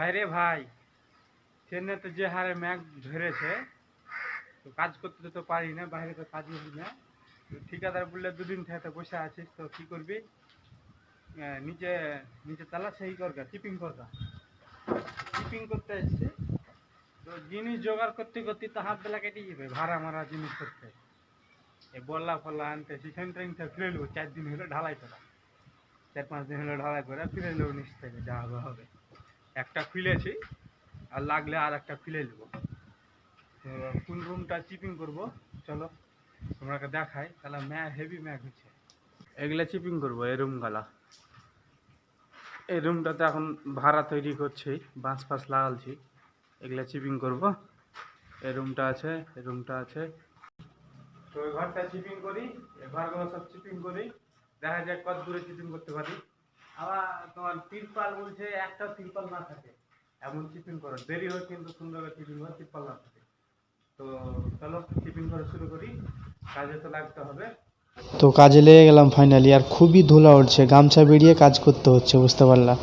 ভাইরে ভাই, ট্রেনে তো যে হারে ম্যাগ ধরেছে, তো কাজ করতে তো পারি না, বাইরে তো কাজ করি না। তো ঠিকাদার বললে দুদিন থেকে বসে আছিস, তো কি করবি? নিচে নিচে তালা সেই করগা টিপিং করগা। টিপিং করতে এসছে, তো জিনিস জোগাড় করতে করতে তো হাত বেলা কেটে যাবে, ভাড়া মারা জিনিস করতে। এই বল্লা ফল্লা আনতে সেখান থেকে ফিরে নেব চার দিন হলো ঢালাই করা। চার পাঁচ দিন হলো ঢালাই করে, ফিরে নেব নিচ থেকে, যা হবে। একটা খুলেছি আর লাগলে আর একটা খুলে নেব। তো কোন রুমটা চিপিং করব। চলো তোমাকে দেখাই। তাহলে ম্যা হেভি ম্যাগ হচ্ছে এগুলা চিপিং করব এই রুমগুলা এই রুমটাতে এখন ভাড়া তৈরি করছি বাঁশ ফাঁস লাগালছি। এগুলা চিপিং করব। এই রুমটা আছে এই রুমটা আছে। তো এই ঘরটা চিপিং করি এই ঘরগুলো সব চিপিং করি। দেখা যাক কত দূরে চিপিং করতে পারি। আবার তোমার তিরপাল বলছে, একটা তিরপাল না থাকে। এমন টিফিন করো। দেরি হয় কিন্তু সুন্দর টিফিন হয় তিরপাল না থাকে। তো চলো টিফিন করে শুরু করি। কাজে তো লাগতে হবে। তো কাজে লেগে গেলাম ফাইনালি আর খুবই ধুলা উঠছে। গামছা বেরিয়ে কাজ করতে হচ্ছে, বুঝতে পারলা?